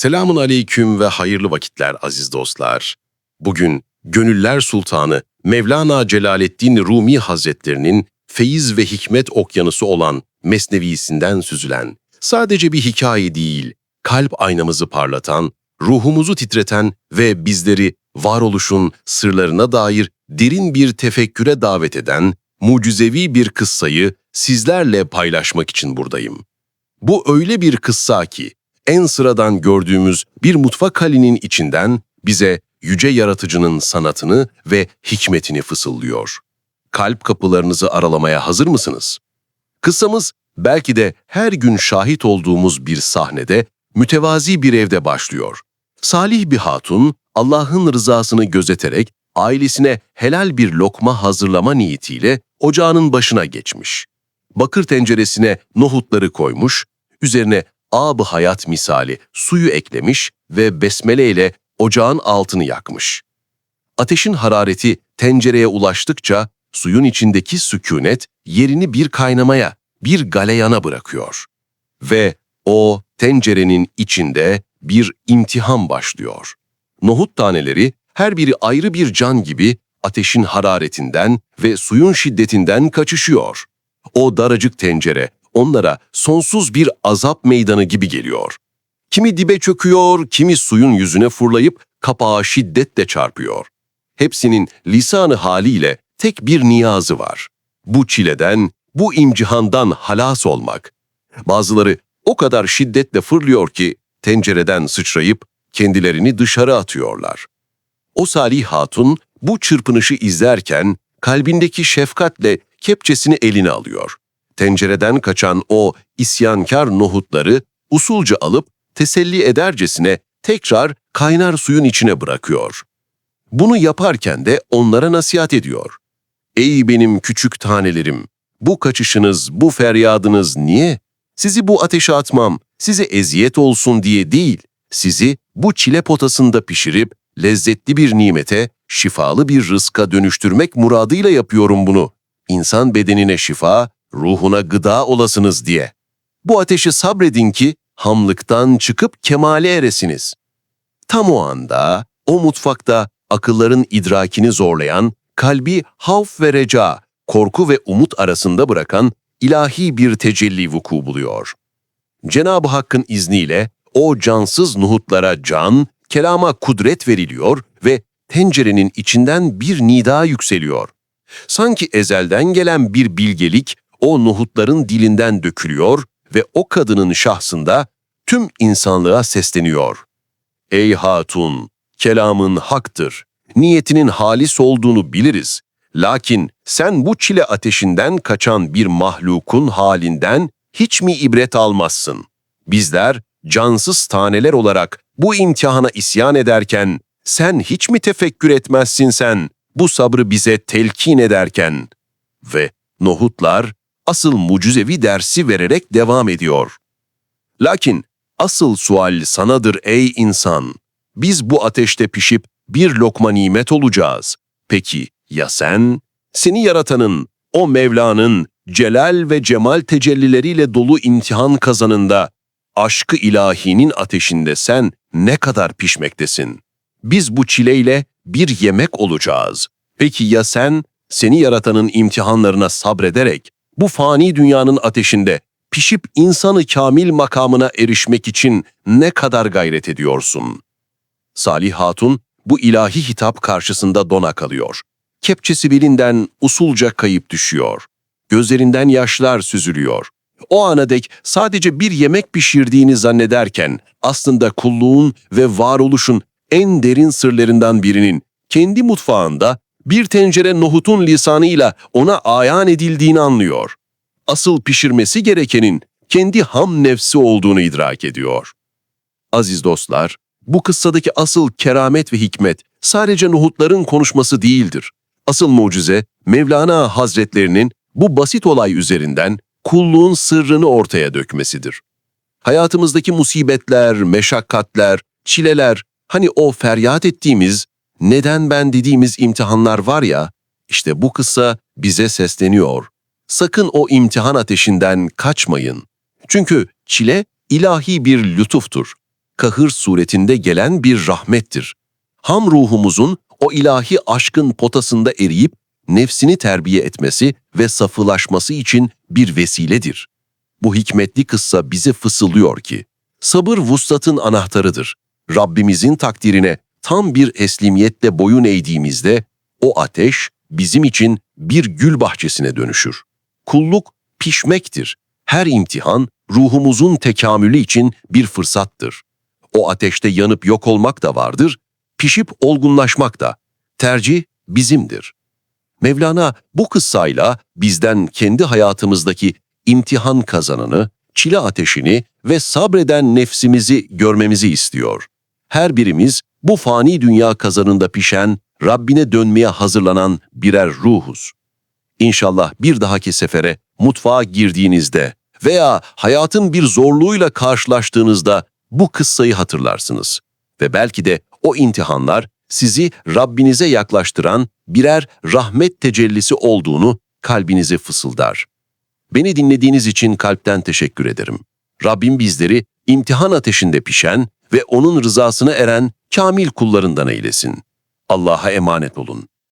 Selamun aleyküm ve hayırlı vakitler aziz dostlar. Bugün Gönüller Sultanı Mevlana Celaleddin Rumi Hazretlerinin feyiz ve hikmet okyanusu olan Mesnevisinden süzülen, sadece bir hikaye değil, kalp aynamızı parlatan, ruhumuzu titreten ve bizleri varoluşun sırlarına dair derin bir tefekküre davet eden mucizevi bir kıssayı sizlerle paylaşmak için buradayım. Bu öyle bir kıssa ki, en sıradan gördüğümüz bir mutfak halinin içinden bize yüce yaratıcının sanatını ve hikmetini fısıldıyor. Kalp kapılarınızı aralamaya hazır mısınız? Kıssamız belki de her gün şahit olduğumuz bir sahnede mütevazi bir evde başlıyor. Salih bir hatun Allah'ın rızasını gözeterek ailesine helal bir lokma hazırlama niyetiyle ocağının başına geçmiş. Bakır tenceresine nohutları koymuş, üzerine ab hayat misali suyu eklemiş ve besmele ile ocağın altını yakmış. Ateşin harareti tencereye ulaştıkça suyun içindeki sükunet yerini bir kaynamaya, bir galeyana bırakıyor. Ve o tencerenin içinde bir imtihan başlıyor. Nohut taneleri her biri ayrı bir can gibi ateşin hararetinden ve suyun şiddetinden kaçışıyor. O daracık tencere onlara sonsuz bir azap meydanı gibi geliyor. Kimi dibe çöküyor, kimi suyun yüzüne fırlayıp kapağı şiddetle çarpıyor. Hepsinin lisanı haliyle tek bir niyazı var. Bu çileden, bu imcihandan halas olmak. Bazıları o kadar şiddetle fırlıyor ki tencereden sıçrayıp kendilerini dışarı atıyorlar. O Salih Hatun bu çırpınışı izlerken kalbindeki şefkatle kepçesini eline alıyor. Tencereden kaçan o isyankar nohutları usulca alıp teselli edercesine tekrar kaynar suyun içine bırakıyor. Bunu yaparken de onlara nasihat ediyor. Ey benim küçük tanelerim, bu kaçışınız, bu feryadınız niye? Sizi bu ateşe atmam, size eziyet olsun diye değil, sizi bu çile potasında pişirip lezzetli bir nimete, şifalı bir rızka dönüştürmek muradıyla yapıyorum bunu. İnsan bedenine şifa, ruhuna gıda olasınız diye. Bu ateşi sabredin ki hamlıktan çıkıp kemale eresiniz. Tam o anda o mutfakta akılların idrakini zorlayan, kalbi havf ve reca, korku ve umut arasında bırakan ilahi bir tecelli vuku buluyor. Cenab-ı Hakk'ın izniyle o cansız nuhutlara can, kelama kudret veriliyor ve tencerenin içinden bir nida yükseliyor. Sanki ezelden gelen bir bilgelik o nuhutların dilinden dökülüyor ve o kadının şahsında tüm insanlığa sesleniyor. Ey hatun, kelamın haktır, niyetinin halis olduğunu biliriz. Lakin sen bu çile ateşinden kaçan bir mahlukun halinden hiç mi ibret almazsın? Bizler cansız taneler olarak bu imtihana isyan ederken sen hiç mi tefekkür etmezsin sen bu sabrı bize telkin ederken? Ve nohutlar asıl mucizevi dersi vererek devam ediyor. Lakin asıl sual sanadır ey insan. Biz bu ateşte pişip bir lokma nimet olacağız. Peki ya sen? Seni yaratanın, o Mevla'nın celal ve cemal tecellileriyle dolu imtihan kazanında, aşkı ilahinin ateşinde sen ne kadar pişmektesin? Biz bu çileyle bir yemek olacağız. Peki ya sen, seni yaratanın imtihanlarına sabrederek, bu fani dünyanın ateşinde pişip insanı kamil makamına erişmek için ne kadar gayret ediyorsun? Salih Hatun bu ilahi hitap karşısında dona kalıyor. Kepçesi belinden usulca kayıp düşüyor. Gözlerinden yaşlar süzülüyor. O ana dek sadece bir yemek pişirdiğini zannederken aslında kulluğun ve varoluşun en derin sırlarından birinin kendi mutfağında bir tencere nohutun lisanıyla ona ayan edildiğini anlıyor. Asıl pişirmesi gerekenin kendi ham nefsi olduğunu idrak ediyor. Aziz dostlar, bu kıssadaki asıl keramet ve hikmet sadece nohutların konuşması değildir. Asıl mucize Mevlana Hazretlerinin bu basit olay üzerinden kulluğun sırrını ortaya dökmesidir. Hayatımızdaki musibetler, meşakkatler, çileler, hani o feryat ettiğimiz, neden ben dediğimiz imtihanlar var ya, işte bu kıssa bize sesleniyor. Sakın o imtihan ateşinden kaçmayın. Çünkü çile ilahi bir lütuftur. kahır suretinde gelen bir rahmettir. Ham ruhumuzun o ilahi aşkın potasında eriyip nefsini terbiye etmesi ve safılaşması için bir vesiledir. Bu hikmetli kıssa bize fısıldıyor ki, sabır vuslatın anahtarıdır. Rabbimizin takdirine tam bir eslimiyetle boyun eğdiğimizde o ateş bizim için bir gül bahçesine dönüşür. Kulluk pişmektir. Her imtihan ruhumuzun tekamülü için bir fırsattır. O ateşte yanıp yok olmak da vardır, pişip olgunlaşmak da. Tercih bizimdir. Mevlana bu kıssayla bizden kendi hayatımızdaki imtihan kazanını, çile ateşini ve sabreden nefsimizi görmemizi istiyor. Her birimiz bu fani dünya kazanında pişen, Rabbine dönmeye hazırlanan birer ruhuz. İnşallah bir dahaki sefere mutfağa girdiğinizde veya hayatın bir zorluğuyla karşılaştığınızda bu kıssayı hatırlarsınız. Ve belki de o imtihanlar sizi Rabbinize yaklaştıran birer rahmet tecellisi olduğunu kalbinize fısıldar. Beni dinlediğiniz için kalpten teşekkür ederim. Rabbim bizleri imtihan ateşinde pişen ve onun rızasına eren kamil kullarından eylesin. Allah'a emanet olun.